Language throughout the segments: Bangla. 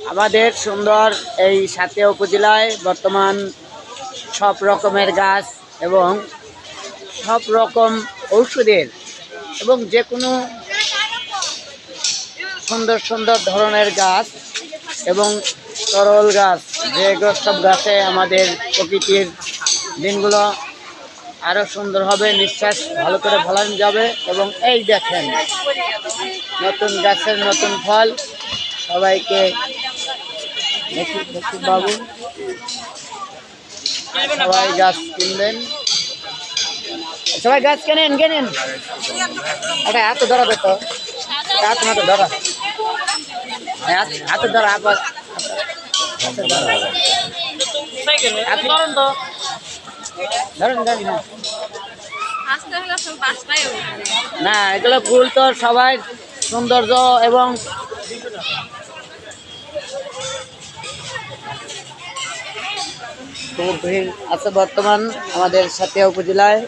আমাদের সুন্দর এই সাতিয়া উপজেলায় বর্তমান সব রকমের গাছ এবং সব রকম ঔষধের এবং যে কোনো সুন্দর সুন্দর ধরনের গাছ এবং তরল গাছ যেগুলো সব গাছে আমাদের প্রকৃতির দিনগুলো আরও সুন্দর হবে, নিঃশ্বাস ভালো করে ফলানো যাবে এবং এই দেখেন, নতুন গাছের নতুন ফল, সবাইকে বাবু। সবাই গাছ কিনবেন সবাই গাছ কেনেন কেনেন? এটা হাতে ধরাবে তো হাত মাথা ধরা, হাত- ধরা। আবার ধরেন হ্যাঁ। না, এগুলো ফুল তো সবাই সৌন্দর্য এবং খুব ভিড় আছে বর্তমান আমাদের সাথিয়া উপজেলায়।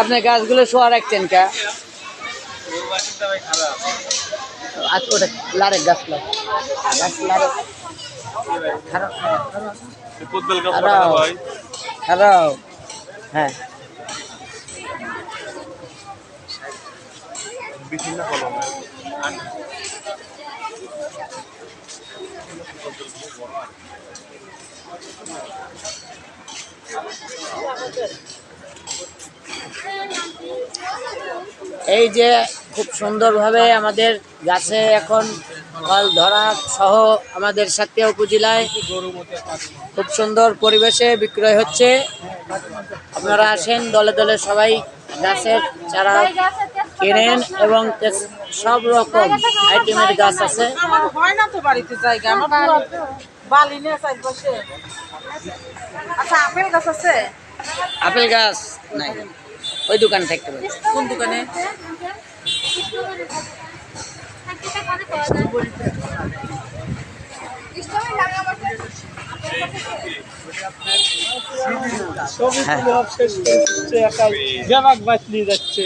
আপনি গাছগুলো শোয়া রাখছেন কা? ওটা গাছ হ্যাঁ। বিভিন্ন কলম এই যে খুব সুন্দরভাবে আমাদের গাছে এখন ফল ধরা সহ আমাদের সাতিয়া উপজেলায় খুব সুন্দর পরিবেশে বিক্রয় হচ্ছে। আপনারা আসেন, দলে দলে সবাই গাছের চারা কেনেন এবং সব রকম আইটেমের গাছ আছে। আচ্ছা আপেল গাছ আছে? আপেল গাছ? নাই। ওই দোকানে থাকতে পারে কোন দোকানে? ছবি। তুলে সব শেষ করে দিচ্ছে একা ব্যাবাক বাঁচলিয়ে যাচ্ছে।